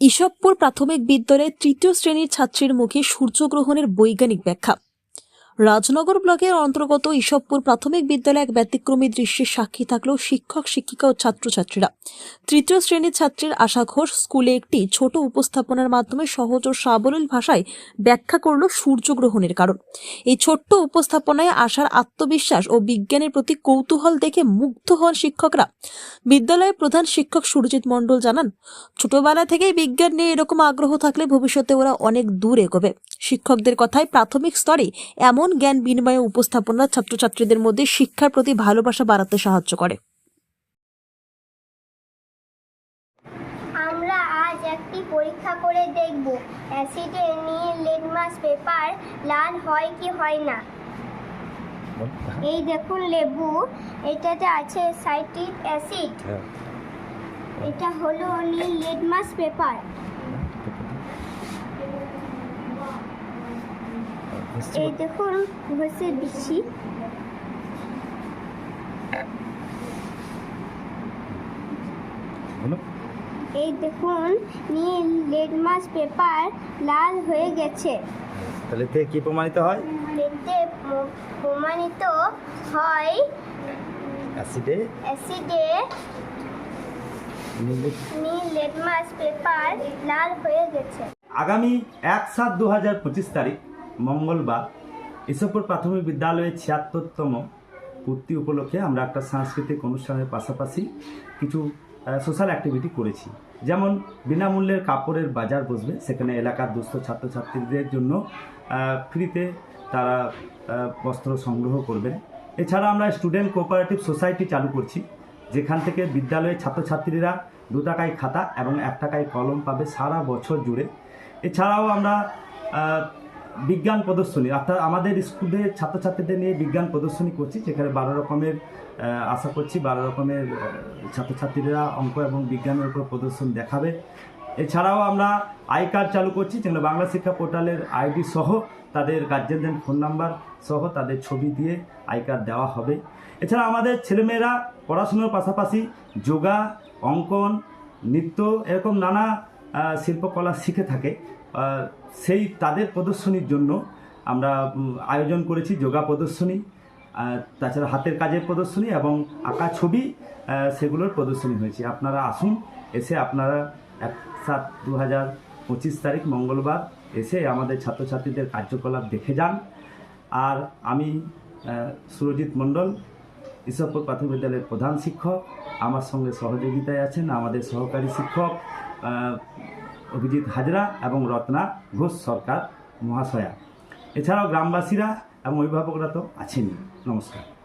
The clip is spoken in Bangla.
ইসবপুর প্রাথমিক বিদ্যালয়ের তৃতীয় শ্রেণির ছাত্রীর মুখে সূর্যগ্রহণের বৈজ্ঞানিক ব্যাখ্যা। রাজনগর ব্লকের অন্তর্গত ইসবপুর প্রাথমিক বিদ্যালয়ে এক ব্যতিক্রমী দৃশ্যের সাক্ষী থাকল শিক্ষক, শিক্ষিকা ও ছাত্রছাত্রীরা। তৃতীয় শ্রেণির ছাত্রীর আশা ঘোষ স্কুলে একটি ছোট উপস্থাপনার মাধ্যমে সহজ ও সাবলীল ভাষায় ব্যাখ্যা করল সূর্যগ্রহণের কারণ। এই ছোট্ট উপস্থাপনায় আশার আত্মবিশ্বাস ও বিজ্ঞানের প্রতি কৌতূহল দেখে মুগ্ধ হন শিক্ষকরা। বিদ্যালয়ের প্রধান শিক্ষক সুরজিৎ মণ্ডল জানান, ছোটবেলা থেকেই বিজ্ঞান নিয়ে এরকম আগ্রহ থাকলে ভবিষ্যতে ওরা অনেক দূর এগোবে। শিক্ষকদের কথায় প্রাথমিক স্তরে এমন জ্ঞান বিনিময় উপস্থাপনা ছাত্রছাত্রীদের মধ্যে শিক্ষার প্রতি ভালোবাসা বাড়াতে সাহায্য করে। আমরা আজ একটি পরীক্ষা করে দেখব। অ্যাসিডে নীল লিটমাস পেপার লাল হয় কি হয় না? এই দেখুন লেবু এটাতে আছে সাইট্রিক অ্যাসিড। এটা হলো নীল লিটমাস পেপার। এই দেখুন ঘষে দিচ্ছি এই দেখুন নীল লিটমাস পেপার লাল হয়ে গেছে। তাহলে থেকে কি প্রমাণিত হয়? এতে প্রমাণিত হয় অ্যাসিডে? অ্যাসিডে নীল লিটমাস পেপার লাল হয়ে গেছে। আগামী এক সাত দু হাজার পঁচিশ তারিখ মঙ্গলবার ইসবপুর প্রাথমিক বিদ্যালয়ের ছিয়াত্তরতম পূর্তি উপলক্ষে আমরা একটা সাংস্কৃতিক অনুষ্ঠানের পাশাপাশি কিছু সোশ্যাল অ্যাক্টিভিটি করেছি। যেমন বিনামূল্যের কাপড়ের বাজার বসবে, সেখানে এলাকার দুস্থ ছাত্রছাত্রীদের জন্য ফ্রিতে তারা বস্ত্র সংগ্রহ করবেন। এছাড়া আমরা স্টুডেন্ট কোঅপারেটিভ সোসাইটি চালু করছি, যেখান থেকে বিদ্যালয়ের ছাত্রছাত্রীরা দু টাকায় খাতা এবং এক টাকায় কলম পাবে সারা বছর জুড়ে। এছাড়াও আমরা বিজ্ঞান প্রদর্শনী, অর্থাৎ আমাদের স্কুলের ছাত্রছাত্রীদের নিয়ে বিজ্ঞান প্রদর্শনী করছি যেখানে বারো রকমের আশা করছি বারো রকমের ছাত্রছাত্রীরা অঙ্ক এবং বিজ্ঞানের উপর প্রদর্শন দেখাবে। এছাড়াও আমরা আই কার্ড চালু করছি, যেগুলো বাংলা শিক্ষা পোর্টালের আইডি সহ তাদের গার্জেনদের ফোন নাম্বার সহ তাদের ছবি দিয়ে আই কার্ড দেওয়া হবে। এছাড়া আমাদের ছেলেমেয়েরা পড়াশুনোর পাশাপাশি যোগা, অঙ্কন, নৃত্য, এরকম নানা শিল্পকলা শিখে থাকে। সেই তাদের প্রদর্শনীর জন্য আমরা আয়োজন করেছি যোগা প্রদর্শনী তাছাড়া হাতের কাজের প্রদর্শনী এবং আঁকা ছবি সেগুলোর প্রদর্শনী হয়েছে। আপনারা আসুন, এসে আপনারা এক সাত দু হাজার পঁচিশ তারিখ মঙ্গলবার এসে আমাদের ছাত্রছাত্রীদের কার্যকলাপ দেখে যান। আর আমি সুরজিৎ মণ্ডল, ঈশ্বরপুর প্রাথমিক বিদ্যালয়ের প্রধান শিক্ষক, আমার সঙ্গে সহযোগিতায় আছেন আমাদের সহকারী শিক্ষক অভিজিৎ হাজরা এবং রত্না ঘোষ সরকার মহাশয়া। এছাড়াও গ্রামবাসীরা এবং অভিভাবকরা তো আছেনই। নমস্কার।